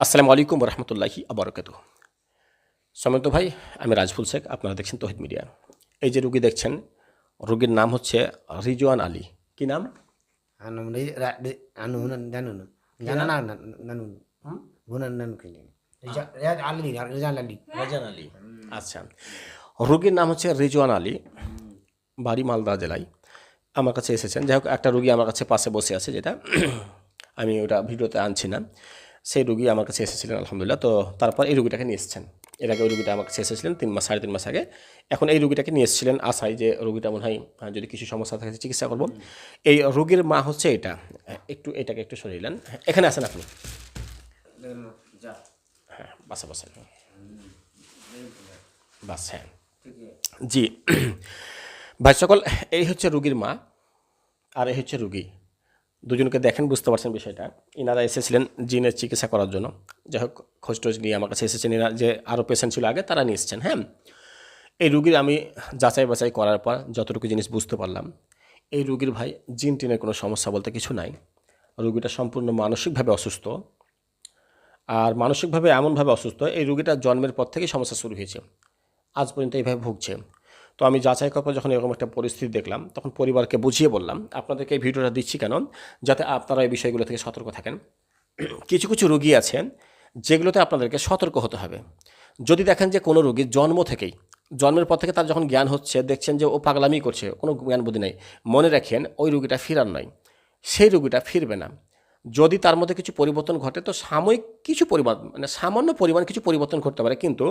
আসসালামু আলাইকুম রহমতুল্লাহি আবরকাত। সমিত ভাই আমি রাজফুল শেখ আপনারা দেখছেন তহিদ মিডিয়া। এই যে রুগী দেখছেন রুগীর নাম হচ্ছে রিজওয়ান আলী। কি নাম? আচ্ছা। রুগীর নাম হচ্ছে রিজওয়ান আলী বাড়ি মালদা জেলায়। আমার কাছে এসেছেন। যাই হোক একটা রুগী আমার কাছে পাশে বসে আছে যেটা। আমি ওটা ভিডিওতে আনছি না। সেই রুগী আমার কাছে এসেছিলেন আলহামদুলিল্লাহ। তো তারপর এই রুগীটাকে নিয়ে এসেছেন। এর আগে ওই রুগীটা আমার কাছে এসেছিলেন তিন মাস সাড়ে তিন মাস আগে। এখন এই রুগীটাকে নিয়ে এসেছিলেন আশায় যে রুগীটা মনে হয় যদি কিছু সমস্যা থাকে চিকিৎসা করব। এই রুগীর মা হচ্ছে এটা। একটু এটাকে একটু সরিয়ে নেন। এখানে আসেন আপনি। হ্যাঁ বাসা বাসা। বাস হ্যাঁ। জি। ভাই সকল এই হচ্ছে রুগীর মা আর এই হচ্ছে রুগী। দুজনকে দেখেন, বুঝতে পারছেন বিষয়টা। ইনারা এসেছিলেন জিনের চিকিৎসা করার জন্য। যাই হোক খোঁজ টোজ নিয়ে আমার কাছে এসেছেন। এরা যে আরও পেশেন্ট ছিল আগে, তারা নিয়ে এসেছেন হ্যাঁ? এই রুগীর আমি যাচাই বাছাই করার পর যতটুকু জিনিস বুঝতে পারলাম, এই রুগীর ভাই জিন টিনের কোনো সমস্যা বলতে কিছু নাই। রুগীটা সম্পূর্ণ মানসিকভাবে অসুস্থ। আর মানসিকভাবে এমনভাবে অসুস্থ, এই রুগীটা জন্মের পর থেকেই সমস্যা শুরু হয়েছে। আজ পর্যন্ত এইভাবে ভুগছে। তো আমি যাচাই করার পর যখন এরকম একটা পরিস্থিতি দেখলাম, তখন পরিবারকে বুঝিয়ে বললাম, আপনাদেরকে এই ভিডিওটা দিচ্ছি কেন? যাতে আপনারা এই বিষয়গুলো থেকে সতর্ক থাকেন। কিছু কিছু রুগী আছেন, যেগুলোতে আপনাদেরকে সতর্ক হতে হবে। যদি দেখেন যে কোনো রুগী জন্ম থেকেই, জন্মের পর থেকে তার যখন জ্ঞান হচ্ছে, দেখছেন যে ও পাগলামি করছে, কোনো জ্ঞান বুদ্ধি নেই, মনে রাখেন ওই রুগীটা ফিরার নয়। সেই রুগীটা ফিরবে না। যদি তার মধ্যে কিছু পরিবর্তন ঘটে, তো সাময়িক কিছু পরিমাণ মানে সামান্য পরিমাণ কিছু পরিবর্তন ঘটতে পারে। কিন্তু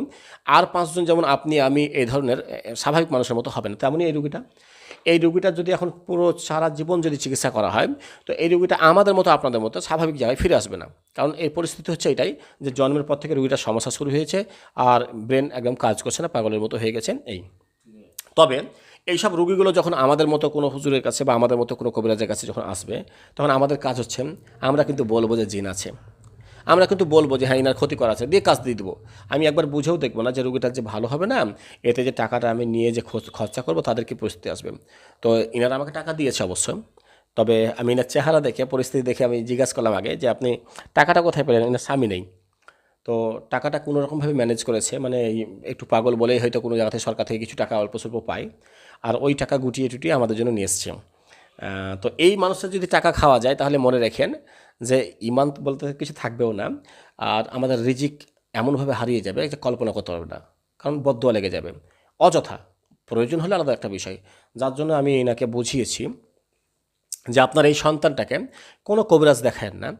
আর পাঁচজন, যেমন আপনি, আমি এই ধরনের স্বাভাবিক মানুষের মতো হবে না। তেমনই এই রুগীটা এই রুগীটা যদি এখন পুরো সারা জীবন যদি চিকিৎসা করা হয়, তো এই রুগীটা আমাদের মতো, আপনাদের মতো স্বাভাবিক জায়গায় ফিরে আসবে না। কারণ এই পরিস্থিতি হচ্ছে এটাই যে জন্মের পর থেকে রুগীটার সমস্যা শুরু হয়েছে আর ব্রেন একদম কাজ করছে না, পাগলের মতো হয়ে গেছেন এই। তবে এইসব রুগীগুলো যখন আমাদের মতো কোনো হুজুরের কাছে বা আমাদের মতো কোনো কবিরাজের কাছে যখন আসবে, তখন আমাদের কাজ হচ্ছে, আমরা কিন্তু বলব যে জিন আছে। আমরা কিন্তু বলব যে হ্যাঁ ইনার ক্ষতি করা আছে, দিয়ে কাজ দিয়ে দেবো। আমি একবার বুঝেও দেখব না যে রুগীটার যে ভালো হবে না, এতে যে টাকাটা আমি নিয়ে যে খরচ- করব তাদের কি পরিস্থিতি আসবে। তো ইনারা আমাকে টাকা দিয়েছে অবশ্য, তবে আমি এনার চেহারা দেখে, পরিস্থিতি দেখে আমি জিজ্ঞাসা করলাম আগে যে আপনি টাকাটা কোথায় পেলেন? এনার স্বামী নেই। তো টাকাটা কোনো রকমভাবে ম্যানেজ করেছে মানে একটু পাগল বলেই হয়তো কোনো জায়গা থেকে, সরকার থেকে কিছু টাকা অল্প স্বল্প পায়। আর ওই টাকা গুটিয়ে টুটিয়ে আমাদের জন্য নিয়ে এসছে। তো এই মানুষের যদি টাকা খাওয়া যায়, তাহলে মনে রাখেন যে ইমান বলতে কিছু থাকবেও না। আর আমাদের রিজিক এমনভাবে হারিয়ে যাবে যে কল্পনা করতে পারবে না। কারণ বদুয়া লেগে যাবে। অযথা। প্রয়োজন হলে আলাদা একটা বিষয়। যার জন্য আমি এনাকে বুঝিয়েছি যে আপনার এই সন্তানটাকে কোনো কবিরাজ দেখায় না।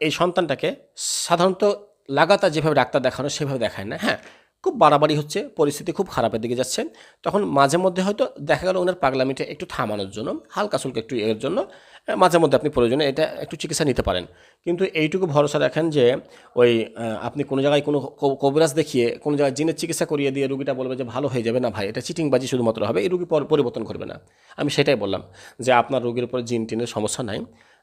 এই সন্তানটাকে সাধারণত লাগাতার যেভাবে ডাক্তার দেখানো, সেভাবে দেখায় না। হ্যাঁ খুব বাড়াবাড়ি হচ্ছে, পরিস্থিতি খুব খারাপের দিকে যাচ্ছে তখন মাঝে মধ্যে হয়তো দেখা গেল ওনার পাগলামিটা একটু থামানোর জন্য, হালকা শুল্ক একটু এর জন্য মাঝে মধ্যে আপনি প্রয়োজনে এটা একটু চিকিৎসা নিতে পারেন। কিন্তু এইটুকু ভরসা রাখেন যে, ওই আপনি কোনো জায়গায় কোনো কবিরাজ দেখিয়ে, কোনো জায়গায় জিনের চিকিৎসা করিয়ে দিয়ে রুগীটা বলবে যে, ভালো হয়ে যাবে, না ভাই, এটা চিটিংবাজি শুধুমাত্র হবে, এই রুগী পরিবর্তন করবে না। আমি সেটাই বললাম যে, আপনার রোগীর উপর জিন টিনের সমস্যা নাই,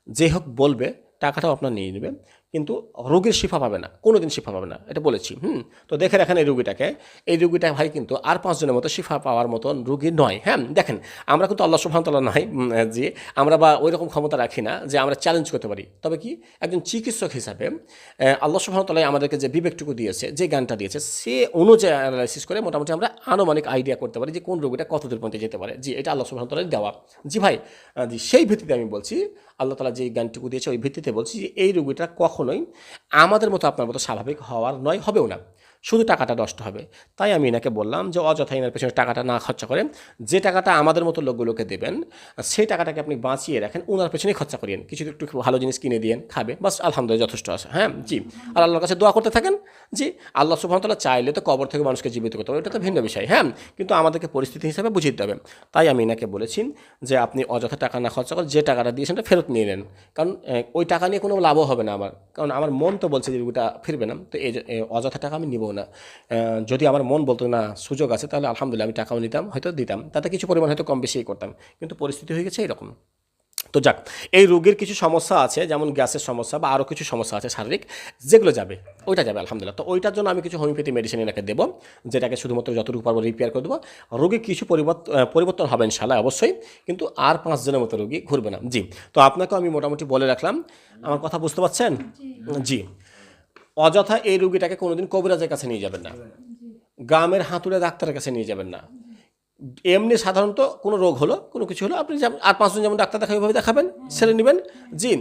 যে হোক বলবে, টাকাটাও আপনার নিয়ে নেবে। কিন্তু রোগীর শিফা পাবে না কোনো দিন শিফা পাবে না এটা বলেছি হুম? তো দেখে রাখেন এই রুগীটাকে এই রুগীটা ভাই কিন্তু আর পাঁচজনের মতো শিফা পাওয়ার মতন রুগী নয় হ্যাঁ? দেখেন আমরা কিন্তু আল্লাহ নয় উম, যে আমরা বা ওই রকম ক্ষমতা রাখি না যে আমরা চ্যালেঞ্জ করতে পারি। তবে কি? একজন চিকিৎসক হিসাবে আল্লাহ সুবহানাহু আমাদেরকে যে বিবেকটুকু দিয়েছে যে জ্ঞানটা দিয়েছে সে অনুযায়ী অ্যানালাইসিস করে মোটামুটি আমরা আনুমানিক আইডিয়া করতে পারি যে কোন রোগীটা কত দূর পর্যন্ত যেতে পারে। জি এটা আল্লাহ সুবহানাহু দেওয়া। জি ভাই জি সেই ভিত্তিতে আমি বলছি আল্লাহ তালা যে জ্ঞানটুকু দিয়েছে ওই ভিত্তিতে বলছি যে এই রোগীটা কখনোই আমাদের মতো আপনার মতো স্বাভাবিক হওয়ার নয় হবেও না। শুধু টাকাটা নষ্ট হবে। তাই আমি এনাকে বললাম যে, অযথা এনার পেছনে টাকাটা না খরচা করেন যে টাকাটা আমাদের মতো লোকগুলোকে দেবেন, সেই টাকাটাকে আপনি বাঁচিয়ে রাখেন ওনার পেছনেই খরচা করিয়েন। কিছু একটু ভালো জিনিস কিনে দিয়েন খাবে, বাস আলহামদুলিল্লাহ যথেষ্ট আছে। হ্যাঁ জি। আর আল্লাহর কাছে দোয়া করতে থাকেন, জি। আল্লাহ সুবহানাহু চাইলে তো কবর থেকে মানুষকে জীবিত করতে হবে এটা তো ভিন্ন বিষয়। হ্যাঁ কিন্তু আমাদেরকে পরিস্থিতি হিসাবে বুঝিয়ে দিতে হবে। তাই আমি এনাকে বলেছি যে, আপনি অযথা টাকা না খরচা করে যে টাকাটা দিয়েছেন ওটা ফেরত নিয়ে নেন। কারণ ওই টাকা নিয়ে কোনো লাভও হবে না আমার। কারণ আমার মন তো বলছে যে, ওটা ফিরবে না। তো এই অযথা টাকা আমি নিবো না। যদি আমার মন বলতো না সুযোগ আছে তাহলে আলহামদুলিল্লাহ আমি টাকাও নিতাম হয়তো দিতাম। তাতে কিছু পরিমাণ হয়তো কম বেশি করতাম। কিন্তু পরিস্থিতি হয়ে গেছে এরকম। তো যাক এই রোগীর কিছু সমস্যা আছে যেমন গ্যাসের সমস্যা বা আরও কিছু সমস্যা আছে শারীরিক যেগুলো যাবে ওইটা যাবে আলহামদুলিল্লাহ। তো ওইটার জন্য আমি কিছু হোমিওপ্যাথি মেডিসিন এনাকে দেবো যেটাকে শুধুমাত্র যতটুকু পারব রিপেয়ার করে দেবো। রোগীর কিছু পরিবর্তন পরিবর্তন হবে ইনশাল্লাহ অবশ্যই। কিন্তু আর পাঁচজনের মতো রোগী ঘুরবে না। জি তো আপনাকেও আমি মোটামুটি বলে রাখলাম। আমার কথা বুঝতে পারছেন? জি। অযথা এই রুগীটাকে কোনোদিন কবিরাজের কাছে নিয়ে যাবেন না। গ্রামের হাতুড়ে ডাক্তারের কাছে নিয়ে যাবেন না। এমনি সাধারণত কোনো রোগ হলো, কোনো কিছু হলো, আপনি আর পাঁচজন যেমন ডাক্তার দেখাবে, ওইভাবে দেখাবেন, সেরে নেবেন জি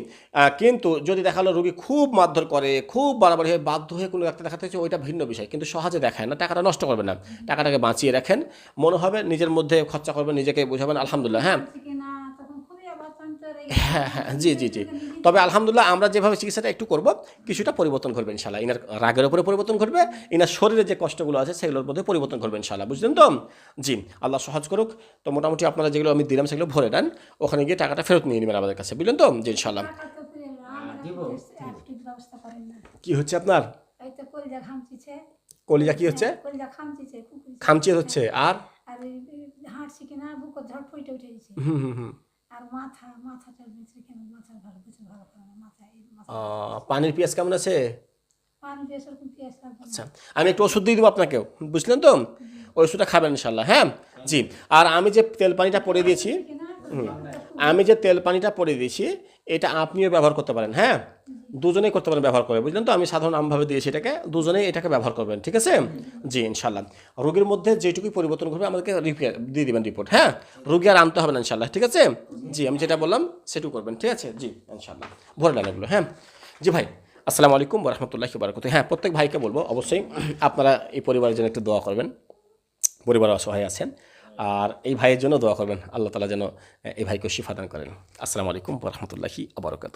কিন্তু যদি দেখাল রোগী খুব মারধর করে, খুব বাড়াবাড়ি হয়ে বাধ্য হয়ে কোনো ডাক্তার দেখাতে হচ্ছে ওইটা ভিন্ন বিষয়। কিন্তু সহজে দেখায় না, টাকাটা নষ্ট করবেন না। টাকাটাকে বাঁচিয়ে রাখেন। মনে হবে নিজের মধ্যে খরচা করবেন, নিজেকে বোঝাবেন, আলহামদুলিল্লাহ হ্যাঁ কিনা তখন খুবই আবার চঞ্চল এই হ্যাঁ হ্যাঁ জি জি জি। তবে আলহামদুলিল্লাহ আমরা যেভাবে চিকিৎসাটা একটু করব কিছুটা পরিবর্তন করবে ইনশাল্লাহ ইনার রাগের উপরে পরিবর্তন করবে ইনার শরীরে যে কষ্টগুলো আছে সেগুলোর মধ্যে পরিবর্তন করবে ইনশাল্লাহ বুঝলেন তো? জি আল্লাহ সহজ করুক। তো মোটামুটি আপনারা যেগুলো আমি দিলাম সেগুলো ভরে দেন ওখানে গিয়ে টাকাটা ফেরত নিয়ে নেবেন আমাদের কাছে। বুঝলেন তো? জি ইনশাল্লাহ টাকা তো পেয়ে আমরা একটু ব্যবস্থা করেন না। কি হচ্ছে আপনার? কলিজা কি হচ্ছে? কলিজা খামচি হচ্ছে। আর? হুম হুম হুম। আর মাথা মাথাটা বেঁচে কেন? মাথা ভালো কিছু ভালো করে না মাথা এই মাথা পানির পেঁয়াজ কেমন আছে? পানি দিয়ে সেরকম পেঁয়াজ লাগবে আচ্ছা আমি একটু ওষুধ দিয়ে দেবো আপনাকেও বুঝলেন তো? ওই ওষুধটা খাবেন ইনশাল্লাহ হ্যাঁ? জি আর আমি যে তেল পানিটা পরে দিয়েছি আমি যে তেল পানিটা পরে দিয়েছি এটা আপনিও ব্যবহার করতে পারেন হ্যাঁ? দুজনেই করতে পারেন ব্যবহার করে, বুঝলেন তো? আমি সাধারণ আমভাবে দিয়েছি এটাকে, দুজনেই এটাকে ব্যবহার করবেন, ঠিক আছে? জি ইনশাল্লাহ রোগীর মধ্যে যেটুকুই পরিবর্তন করবে আমাদেরকে রিপেয়ার দিয়ে দিবেন রিপোর্ট হ্যাঁ? রোগী আর আনতে হবে না ইনশাল্লাহ ঠিক আছে? জি, আমি যেটা বললাম, সেটুকু করবেন, ঠিক আছে? জি ইনশাল্লাহ ভরে এগুলো হ্যাঁ? জি ভাই, আসসালামু আলাইকুম রহমতুল্লাহি বারকত হ্যাঁ প্রত্যেক ভাইকে বলব, অবশ্যই আপনারা এই পরিবারের জন্য একটু দোয়া করবেন। পরিবার অসহায় আছেন। আর এই ভাইয়ের জন্য দোয়া করবেন। আল্লাহ তালা যেন এই ভাইকে শিফাদান করেন। আসসালামু আলাইকুম রহমতুল্লাহি আবরকাত